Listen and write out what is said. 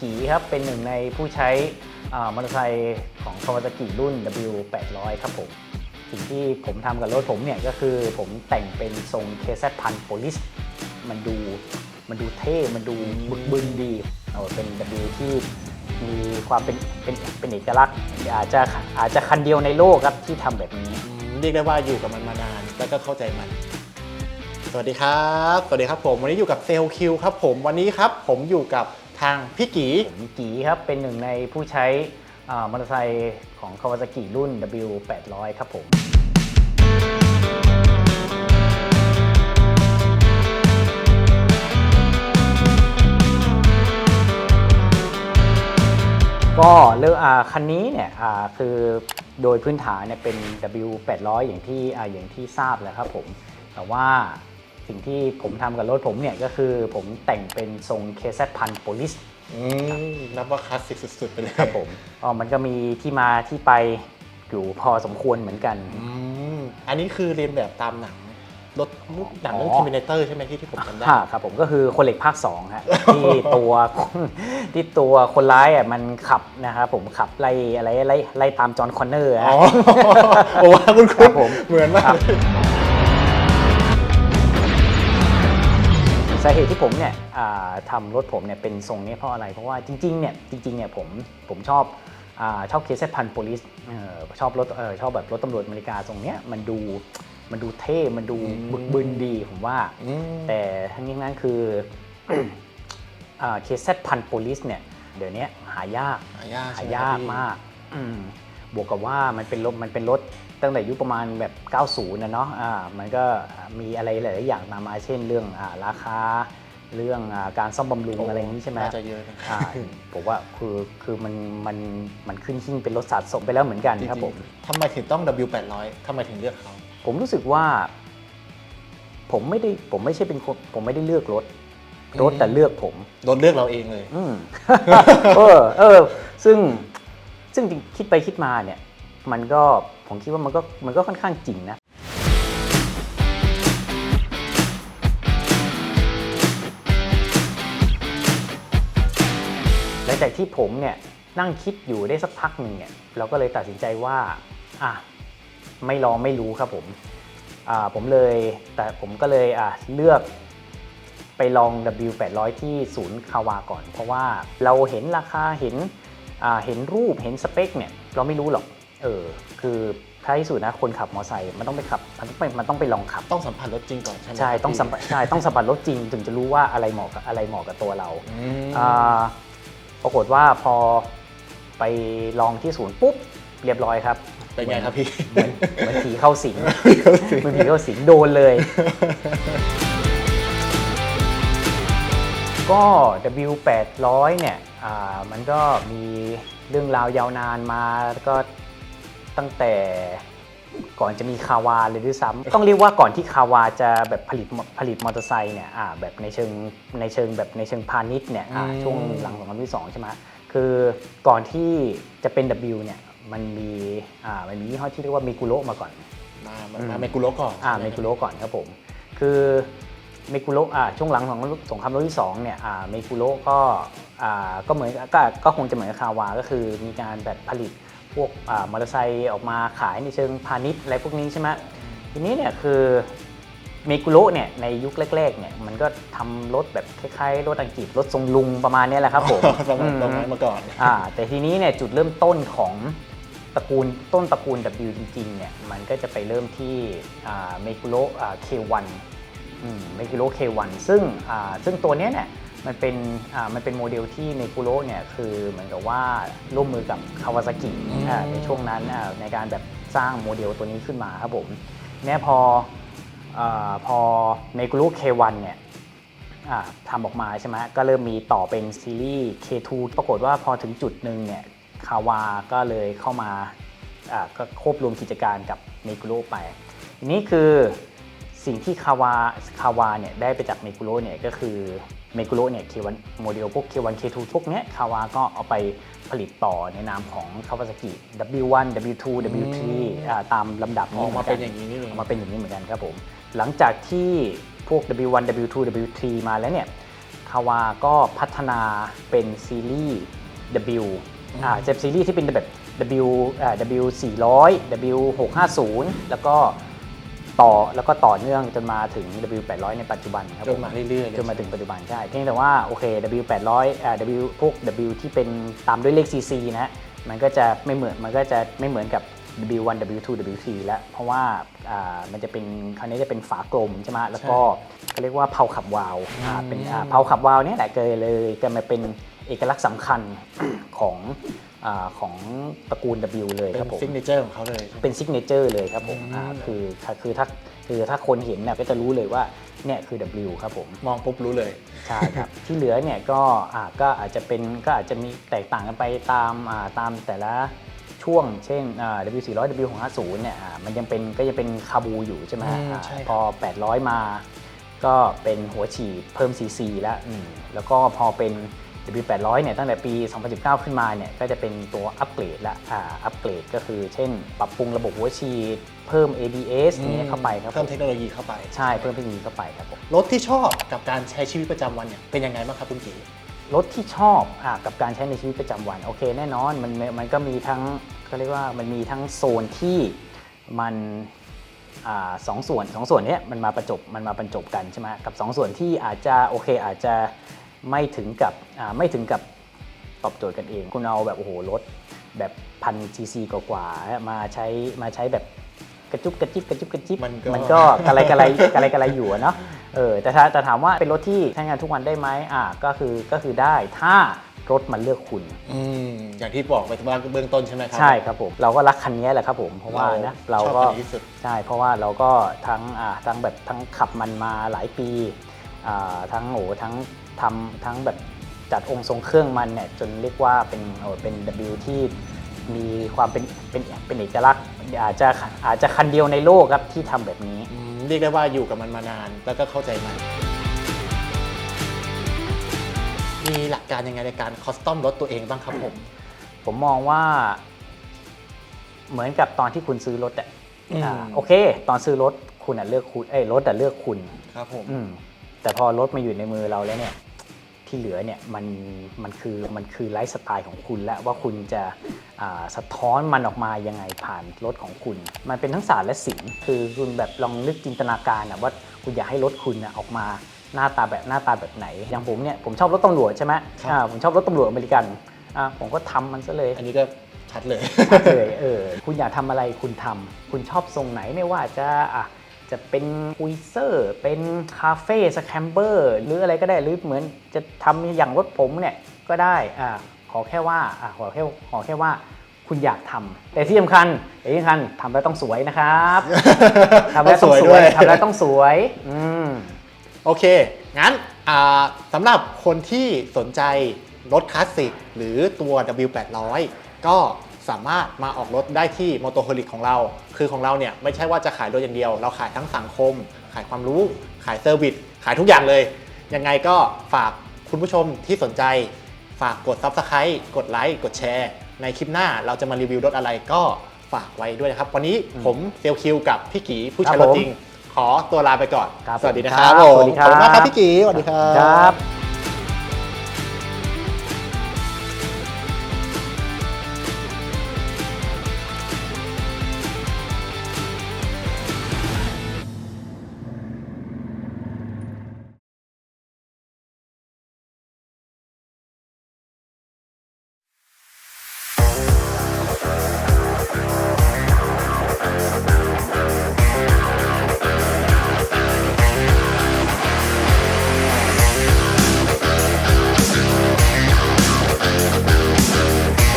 กีครับ เป็นหนึ่งในผู้ใช้มอเตอร์ไซค์ของ Kawasaki รุ่น W800 ครับผม สิ่งที่ผมทำกับรถผมเนี่ยก็คือผมแต่งเป็นทรง KZ พันโพลิสมันดูมันดูเท่ มันดูบึกบึนดีเอาเป็น W ที่มีความเป็นเป็นเป็นเอกลักษณ์อาจจะอาจจะคันเดียวในโลกครับที่ทำแบบนี้ เรียกได้ว่าอยู่กับมันมานานแล้วก็เข้าใจมัน สวัสดีครับ สวัสดีครับผม วันนี้อยู่กับเซลคิวครับผม วันนี้ครับผมอยู่กับ ทางพี่กีผมกีครับ เป็นหนึ่งในผู้ใช้มอเตอร์ไซค์ของ Kawasaki รุ่น W800 ครับผม ก็เลือกอ่าคันนี้เนี่ยคือโดยพื้นฐานเนี่ยเป็น W800 อย่างที่ออย่างที่ทราบแล้วครับผม แต่ว่า สิ่งที่ผมทำกับรถผมเนี่ยก็คือผมแต่งเป็นทรง KZ พันโพลิสอืมนับว่าคลาสสิกสุดๆไปเลยครับผมอ๋อมันก็มีที่มาที่ไปอยู่พอสมควรเหมือนกัน อืมอันนี้คือเรียนแบบตามหนังรถหนังเรื่องอ๋อ Terminator ใช่ไหมที่ที่ผมจำได้ ค่ะครับผมก็คือคนเหล็กภาค2ฮะ ที่ตัวที่ตัวคนร้ายอะมันขับนะครับผมขับไล่อะไรไล่ไล่ตามจอห์นคอนเนอร์อ๋อฮะโอ้ว่าคุณคคุรัณบผม เหมือนมากครับ สาเหตุที่ผมเนี่ยอ่าทำรถผมเนี่ยเป็นทรงนี้เพราะอะไร เพราะว่าจริงๆเนี่ยจริงๆเนี่ยผมผมชอบอาชอบเคสพันโพลิสชอบรถเออชอบแบบรถตำรวจอเมริกาทรงเนี้ยมันดูมันดูเท่ มันดูอืมบึกบึนดีผมว่าอืมแต่ทั้งนี้นั้นคือเคสพันโพลิสเนี่ยเดี๋ยวนี้หายากหายากหาใช่ไหมยากพี่มากอืม บวกกับว่ามันเป็นรถมันเป็นรถตั้งแต่ยุคประมาณแบบ 90นะเนาะอ่ามันก็มีอะไรหลาย ๆ อย่างตามมาเช่นเรื่องอ่าราคาเรื่องอาการซ่อมบำรุงอะไรอย่างนี้ใช่ไหมน่าจะเยอะนะอ่าผมว่าคือคือมันมันมันขึ้นหิ้งเป็นรถสะสมไปแล้วเหมือนกันจริงๆครับผม ทำไมถึงต้อง W800 ทำไมถึงเลือกเขาผมรู้สึกว่า ผมไม่ได้ผมไม่ใช่เป็นคนผมไม่ได้เลือกรถ รถแต่เลือกผมโดนเลือกเราเองเลย อืม เออ เออ ซึ่ง ซึ่งคิดไปคิดมาเนี่ยมันก็ผมคิดว่ามันก็มันก็ค่อนข้างจริงนะหลังจากที่ผมเนี่ยนั่งคิดอยู่ได้สักพักหนึ่งเนี่ยเราก็เลยตัดสินใจว่าอะไม่ลองไม่รู้ครับผมอ่าผมเลยแต่ผมก็เลยอะเลือกไปลอง W800 ที่ศูนย์คาวาก่อน เพราะว่าเราเห็นราคาเห็น เห็นรูปเห็นสเปคเนี่ยเราไม่รู้หรอก เออ คือท้ายที่สุดนะคนขับมอเตอร์ไซค์มันต้องไปขับ มันต้องไปมันต้องไปลองขับ ต้องสัมผัสรถจริงก่อนใช่ไหมใช่ต้องสัมผัสใช่ต้องสัมผัสรถจริง ถึงจะรู้ว่าอะไรเหมาะกับอะไรเหมาะกับตัวเราอืมอ่าปรากฏว่าพอไปลองที่ศูนย์ปุ๊บเรียบร้อยครับเป็นไงครับพี่เหมือนเหมือนผีเข้าสิงเหมือนผีเข้าสิงโดนเลย ก็ W800 เนี่ยอ่ามันก็มีเรื่องราวยาวนานมาก็ตั้งแต่ก่อนจะมีคาวาเลยด้วยซ้ำต้องเรียกว่าก่อนที่คาวาจะแบบผลิตผลิตมอเตอร์ไซค์เนี่ยอ่าแบบในเชิงในเชิงแบบในเชิงพาณิชย์เนี่ยอ่าอืมช่วงหลัง2022ใช่ไหมคือก่อนที่จะเป็น W เนี่ยมันมีอ่ามันมียี่ห้อที่เรียกว่ามิกุโรมาก่อนมามาอืมมาเมกุโรก่อนอ่าใช่เมไหกุโรก่อนครับผม คือ เมกุโรอ่าช่วงหลังของสงครามโลกที่สองเนี่ยอ่าเมกุโรก็อ่าก็เหมือนก็ก็คงจะเหมือนกับคาวา ก็คือมีการแบบผลิตพวกอ่ามอเตอร์ไซค์ออกมาขายในเชิงพาณิชย์อะไรพวกนี้ใช่ไหมทีนี้เนี่ยคือเมกุโรเนี่ยในยุคแรกๆเนี่ยมันก็ทำรถแบบคล้ายๆ รถอังกฤษรถทรงลุงประมาณเนี้ยแหละครับผมสมัยตรงอืนั้นมมาก่อนอ่าแต่ทีนี้เนี่ยจุดเริ่มต้นของตระกูลต้นตระกูล W จริงๆเนี่ยมันก็จะไปเริ่มที่เมกุโรเควัน เมกุโรเควันซึ่งอ่าซึ่งตัวเนี้ยเนี่ยมันเป็นอ่ามันเป็นโมเดลที่เมกุโรเนี่ยคือเหมือนกับว่าร่วมมือกับคาวาซากิอืมในช่วงนั้นอ่าในการแบบสร้างโมเดลตัวนี้ขึ้นมาครับผมเนี่ยพออาพอเมกุโรเควันเนี่ยอ่าทำออกมาใช่ไหมก็เริ่มมีต่อเป็นซีรีส์ K2 ปรากฏว่าพอถึงจุดหนึ่งเนี่ยคาวาก็เลยเข้ามาอ่าก็ควบรวมกิจการกับเมกุโรไปทีนี้คือ สิ่งที่คาวาคาวาเนี่ยได้ไปจากเมกุโรเนี่ยก็คือเมกุโรเนี่ย K1 โมเดลพวก K1 K2 พวกเนี้ยคาวาก็เอาไปผลิตต่อในนามของ Kawasaki W1 W2 W3 อ่าตามลำดับอนี้อกหมากัเป็นอย่างนี้นี่เองออกมาเป็นอย่างนี้เหมือนกันครับผม หลังจากที่พวก W1 W2 W3 มาแล้วเนี่ยคาวาก็พัฒนาเป็นซีรีส์ W อ่าจะซีรีส์ที่เป็นแบบ W อ่า W 400 W 650แล้วก็ ต่อแล้วก็ต่อเนื่องจนมาถึง W 800 ในปัจจุบันครับจผนมาเรื่อยๆเลยจนมาถึงปัจจุบันใช่เพียงแต่ว่าโอเค W 800อ่า W พวก W ที่เป็นตามด้วยเลข CC นะฮะมันก็จะไม่เหมือนมันก็จะไม่เหมือนกับ W1 W2 W3 แล้วเพราะว่าอ่ามันจะเป็นคราวนี้จะเป็นฝากลมใช่ไหมแล้วก็เขาเรียกว่าเพาขับวาล์วอ่าเป็นอ่าเพาขับวาล์วเนี่ยแหละเกิดเลยจะมาเป็นเอกลักษณ์สำคัญของ อาของตระกูล W เลยเป็ครับนผมซิกเนเจอร์ของเขาเลยเป็นซิกเนเจอร์เลยครับผมอืมอ่าคือคือถ้าคือถ้าคนเห็นเนี่ยก็จะรู้เลยว่าเนี่ยคือ W ครับผม มองปุ๊บรู้เลย ใช่ครับ ที่เหลือเนี่ยก็อ่าก็อาจจะเป็นก็อาจจะมีแตกต่างกันไปตามอ่าตามแต่ละช่วง เช่นอ่า W 4 0 0 W 650เนี่ยอ่ามันยังเป็นก็ยังเป็นคาบูอยู่ใช่ไหมอืมอ่าใช่ครับพอ 800 มา ก็เป็นหัวฉีดเพิ่ม CC แล้วอืมแล้วก็พอเป็น W 800 เนี่ยตั้งแต่ปี 2019 ขึ้นมาเนี่ยก็จะเป็นตัวอัปเกรดละอ่าอัปเกรดก็คือเช่น ปรับปรุงระบบหัวฉีด เพิ่ม ABS เนี้ยเข้าไปครับเพิ่มผเทคโนโลยีเข้าไป ใช่เพิ่มเทคโนโลยีเข้าไปครับผมรถที่ชอบกับการใช้ชีวิตประจำวันเนี่ยเป็นยังไงบ้างครับคุณกีรถที่ชอบอะกับการใช้ในชีวิตประจำวันโอเคแน่นอนมันมันมันก็มีทั้งเขาเรียกว่ามันมีทั้งโซนที่มันอาสองส่วนสองส่วนเนี้ยมันมาประจบมันมาบรรจบกันใช่ไหมกับสองส่วนที่อาจจะโอเคอาจจะ ไม่ถึงกับอ่าไม่ถึงกับตอบโจทย์กันเอง คุณเอาแบบโอ้โหรถแบบพันซีซีกว่าๆมาใช้มาใช้แบบกระจุบกระจิบกระจุบกระจิบมันก็มันก็กระไรกระไรกระไรกระไรอยู่อะเนาะเออแต่ถ้าแต่ถามว่าเป็นรถที่ใช้งานทุกวันได้ไหมอ่าก็คือก็คือได้ถ้ารถมันเลือกคุณอืมอย่างที่บอกไปว่าเบื้องต้นใช่ไหมครัใช่ครับผมเราก็รักคันนี้แหละครับผมเพราะว่านะเราชอบก็คันนี้ที่สุดใช่เพราะว่าเราก็ทั้งอ่าทั้งแบบทั้งขับมันมาหลายปีอ่าทั้งโอ้ทั้ง ทำทั้งแบบจัดองค์ทรงเครื่องมันเนี่ยจนเรียกว่าเป็นโอ้เป็น W ที่มีความเป็นเป็นเป็นเอกลักษณ์อาจจะอาจจะคันเดียวในโลกครับที่ทำแบบนี้อืมเรียกได้ว่าอยู่กับมันมานานแล้วก็เข้าใจมัน มีหลักการยังไงในการคอสตอมรถตัวเองบ้างครับผม ผมมองว่า เหมือนกับตอนที่คุณซื้อรถอะอืมอ่าโอเค ตอนซื้อรถคุณอะเลือกคุณเอ้ยรถอะเลือกคุณครับผมอืมแต่พอรถมาอยู่ในมือเราแล้วเนี่ย ที่เหลือเนี่ยมันมันคือมันคือไลฟ์สไตล์ของคุณและว่าคุณจะอ่าสะท้อนมันออกมายังไงผ่านรถของคุณ มันเป็นทั้งศาสตร์และศิลป์คือคุณแบบลองนึกจินตนาการนะว่าคุณอยากให้รถคุณนะออกมาหน้าตาแบบหน้าตาแบบไหน อย่างผมเนี่ยผมชอบรถตำรวจใช่ไหมอ่าผมชอบรถตำรวจอเมริกันอ่าผมก็ทำมันซะเลย อันนี้ก็ชัดเลยเลยเออคุณอยากทำอะไรคุณทำคุณชอบทรงไหนไม่ว่าจะอะ จะเป็นคุยเซอร์ เป็นคาเฟ่สแคมเบอร์หรืออะไรก็ได้หรือเหมือนจะทำอย่างรถผมเนี่ยก็ได้อะขอแค่ว่าอะขอแค่ขอแค่ว่าคุณอยากทำแต่ที่สำคัญแต่ที่สำคัญทำแล้วต้องสวยนะครับทำแล้วต้องสวยทำแล้วต้องสวยอืมโอเค งั้นอ่าสำหรับคนที่สนใจรถคลาสสิกหรือตัว W800 ก็ สามารถมาออกรถได้ที่ m o t o h o l i c ของเรา คือของเราเนี่ยไม่ใช่ว่าจะขายรถอย่างเดียว เราขายทั้งสังคม ขายความรู้ ขายเซอร์วิส ขายทุกอย่างเลย ยังไงก็ฝากคุณผู้ชมที่สนใจ ฝากกด Subscribe กดไลค์ กดแชร์ ในคลิปหน้าเราจะมารีวิวรถอะไรก็ฝากไว้ด้วยนะครับ วันนี้ผมเซลคิวกับพี่กีผู้ใช้รถจริง ขอตัวลาไปก่อนครับสวัสดีนะครับครับผมสวัสดีครับขอบคุณมากครับพี่กีสวัสดีครับครับ